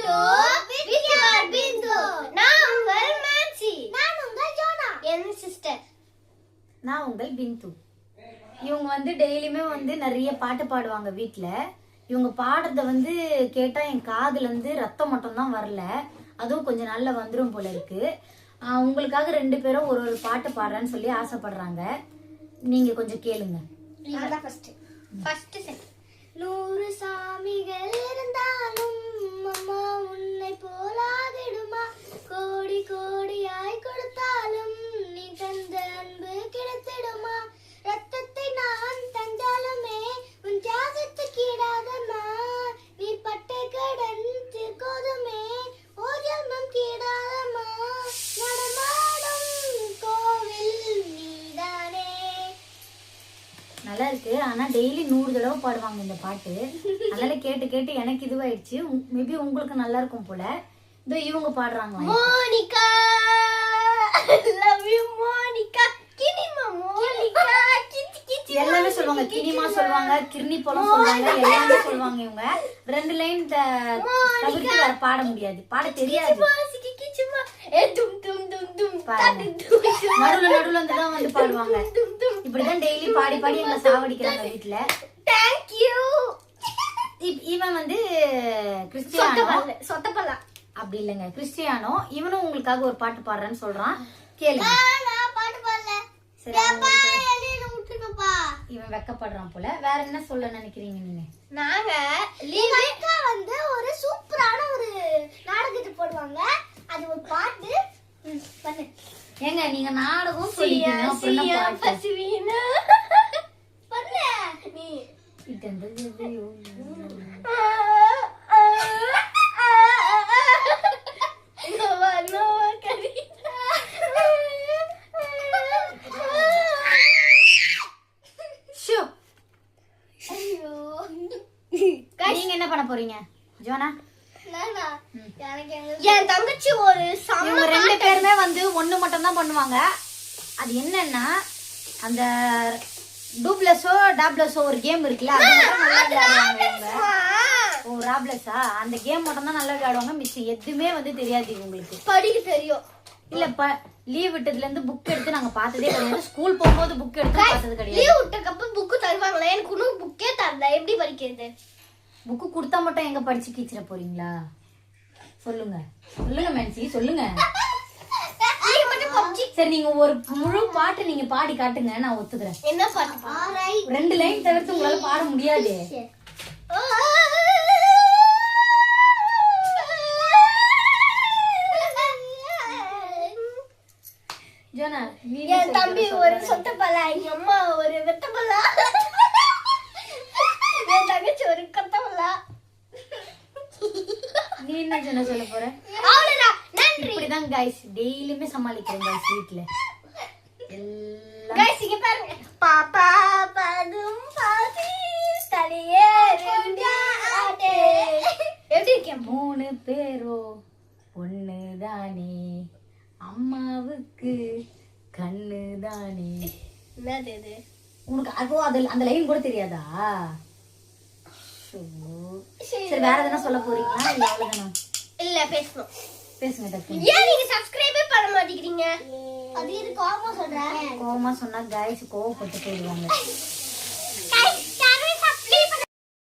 To வித்யார் பிந்து. நான் உங்கள் மான்சி நான் உங்கள் ஜோனா. என் சிஸ்டர். நான் உங்கள் பிந்து. இவங்க வந்து டெய்லியுமே வந்து நிறைய பாட்டு பாடுவாங்க வீட்டில் இவங்க பாடுறத வந்து கேட்டால் என் காதுல இருந்து ரத்தம் மட்டும்தான் வரல. அதுவும் கொஞ்சம் நாள்ல வந்துடும் போல இருக்கு. உங்களுக்காக ரெண்டு பேரும் ஒரு ஒரு பாட்டு பாடுறேன்னு சொல்லி ஆசைப்படுறாங்க. நீங்க கொஞ்சம் கேளுங்க. ஃபர்ஸ்ட் ஃபர்ஸ்ட் நூறு சாமிகள் நல்லா இருக்கு ஆனா டெய்லி நூறு தடவை பாடுவாங்க இந்த பாட்டு. அதனால கேட்டு கேட்டு எனக்கு இதுவாயிடுச்சு. மேபி உங்களுக்கு நல்லா இருக்கும் போல. இதோ இவங்க பாடுறாங்க மோனிகா லவ் யூ மோனிகா கினிமா மோனிகா கிச்சி கிச்சி எல்லாமே சொல்லுவாங்க கினிமா சொல்லுவாங்க கிர்னி பழம் சொல்லுவாங்க எல்லாமே சொல்லுவாங்க இவங்க. ரெண்டு லைன் தவிர்த்து வேற பாட முடியாது. பாட தெரியாது. நடுவுல நடுவுல வந்து தான் வந்து பாடுவாங்க. இப்படிதான் டெய்லி பாடி பாடி எங்களை சாவடிக்கிறாங்க வீட்டுல தேங்க் யூ இப்- இவன் வந்து கிறிஸ்டியானோ? சொத்தப்பல்ல. அப்படி இல்லைங்க. கிறிஸ்டியானோ? இவனும் உங்களுக்காக ஒரு பாட்டு பாடுறேன்னு சொல்றான். கேளுங்க நான் பாட்டு பாடல சரி அப்பா எழுதி விட்டுருக்கப்பா இவன் வெக்கப்படுறான் போல. வேற என்ன சொல்ல நினைக்கிறீங்க நீங்க? நாங்க அக்கா வந்து ஒரு சூப்பரான ஒரு நாடகத்தை போடுவாங்க. அது ஒரு பாட்டு. பண்ணு. ஏங்க நீங்க நாடகம் சொல்லிட்டீங்க. அப்புறம் என்ன பாட்டு? பண்ணு. நீ இது எந்த இது? நோவா நோவா கரீனா ஷோ. ஐயோ நீங்க என்ன பண்ண போறீங்க? ஜோனா? நானா? எனக்கு எங்க- என் தங்கச்சி ஒரு இவங்க ரெண்டு பேருமே வந்து ஒண்ணு மட்டும் தான் பண்ணுவாங்க. அது என்னன்னா அந்த டூப்ளஸோ டாப்ளஸோ ஒரு கேம் இருக்குல்ல அது மட்டும் நல்லா விளையாடுவாங்க இவங்க. ஓ ராப்ளஸா அந்த கேம் மட்டும் தான் நல்லா விளையாடுவாங்க. மிச்சம் எதுவுமே வந்து தெரியாது இவங்களுக்கு. படிக்க தெரியும். இல்ல ப லீவ் விட்டதுல இருந்து புக் எடுத்து நாங்க பார்த்ததே கிடையாது. ஸ்கூல் போகும்போது புக் எடுத்து பார்த்தது கிடையாது. லீவ் விட்டக்கப்ப புக்கு தருவாங்களே? எனக்கு இன்னும் புக்கே தரல. எப்படி படிக்கிறது? புக்கு கொடுத்தா மட்டும் எங்க படிச்சு கீச்சிட போறீங்களா? சொல்லுங்க. சொல்லுங்க மேன்சி சொல்லுங்க. சரி நீங்க ஒரு முழு பாட்டு நீங்க பாடி காட்டுங்க நான் ஒத்துக்கிறேன். என்ன பாட்டு ரெண்டு லைன் தவிர்த்து உங்களால பாட முடியாது. என் தம்பி ஒரு சொத்த பல்லா எங்க அம்மா ஒரு வெத்த என் தங்கச்சி ஒரு என்ன ஜோனா சொல்ல போற? அவ்வளவுதான். நன்றி. இப்படிதான் கைஸ் டெய்லியுமே சமாளிக்கிறேன் கைஸ் வீட்ல. எல்லாம். கைஸ் இங்க பாருங்க. பாப்பா பதும் பாதி தலையே ரெண்டாடே எப்படி இருக்கேன் மூணு பேரோ. பொண்ணுதானே அம்மாவுக்கு கண்ணுதானே. என்னது இது? உனக்கு அதுவும் அது அந்த லைன் கூட தெரியாதா. சரி வேற எதனா சொல்ல போறீங்களா? இல்ல அவ்வளவுதானா? இல்ல பேசணும் பேசுங்க ஏன் நீங்க சப்ஸ்கிரைபே பண்ண மாட்டேங்கிறீங்க? அது இது கோபமா சொல்றேன் கோவமா சொன்னா கைஸ் கோவப்பட்டு போயிடுவாங்க.